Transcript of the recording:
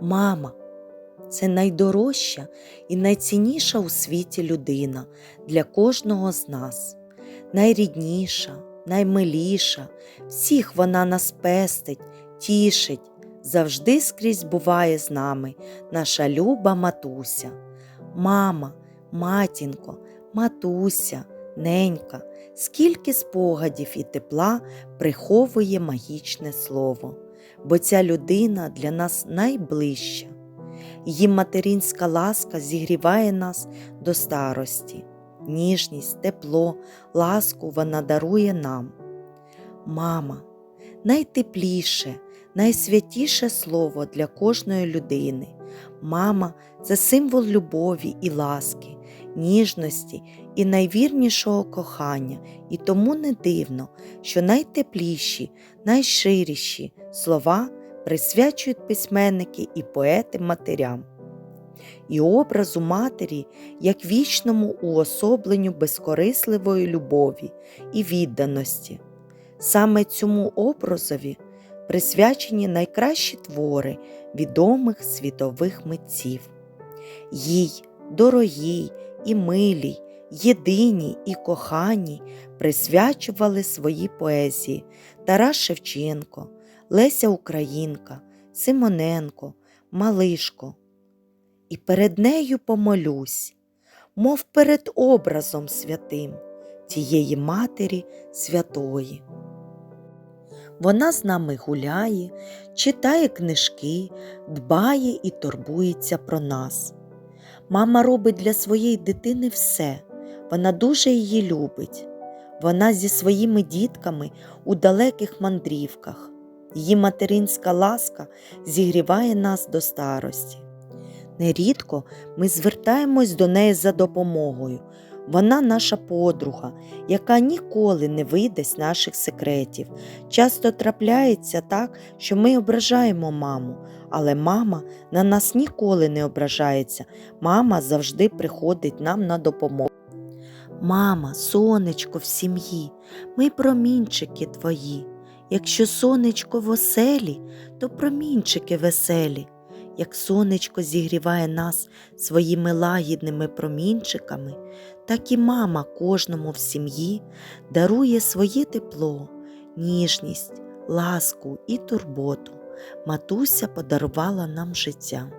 Мама це найдорожча і найцінніша у світі людина для кожного з нас. Найрідніша, наймиліша, всіх вона нас пестить, тішить, завжди скрізь буває з нами наша люба матуся. Мама, матінко, матуся, ненька, скільки спогадів і тепла приховує магічне слово, бо ця людина для нас найближча. Її материнська ласка зігріває нас до старості, ніжність, тепло, ласку вона дарує нам. Мама найтепліше, найсвятіше слово для кожної людини. Мама це символ любові і ласки, ніжності і найвірнішого кохання, і тому не дивно, що найтепліші, найширіші слова присвячують письменники і поети матерям. І образу матері як вічному уособленню безкорисливої любові і відданості. Саме цьому образові присвячені найкращі твори відомих світових митців. Їй, дорогій і милій, єдиній і коханій присвячували свої поезії Тарас Шевченко, Леся Українка, Симоненко, Малишко. І перед нею помолюсь, мов перед образом святим тієї Матері Святої. Вона з нами гуляє, читає книжки, дбає і турбується про нас. Мама робить для своєї дитини все, вона дуже її любить. Вона зі своїми дітками у далеких мандрівках. Її материнська ласка зігріває нас до старості. Нерідко ми звертаємось до неї за допомогою. Вона наша подруга, яка ніколи не видасть наших секретів. Часто трапляється так, що ми ображаємо маму, але мама на нас ніколи не ображається. Мама завжди приходить нам на допомогу. Мама, сонечко в сім'ї, ми промінчики твої. Якщо сонечко в оселі, то промінчики веселі. Як сонечко зігріває нас своїми лагідними промінчиками, так і мама кожному в сім'ї дарує своє тепло, ніжність, ласку і турботу. Матуся подарувала нам життя.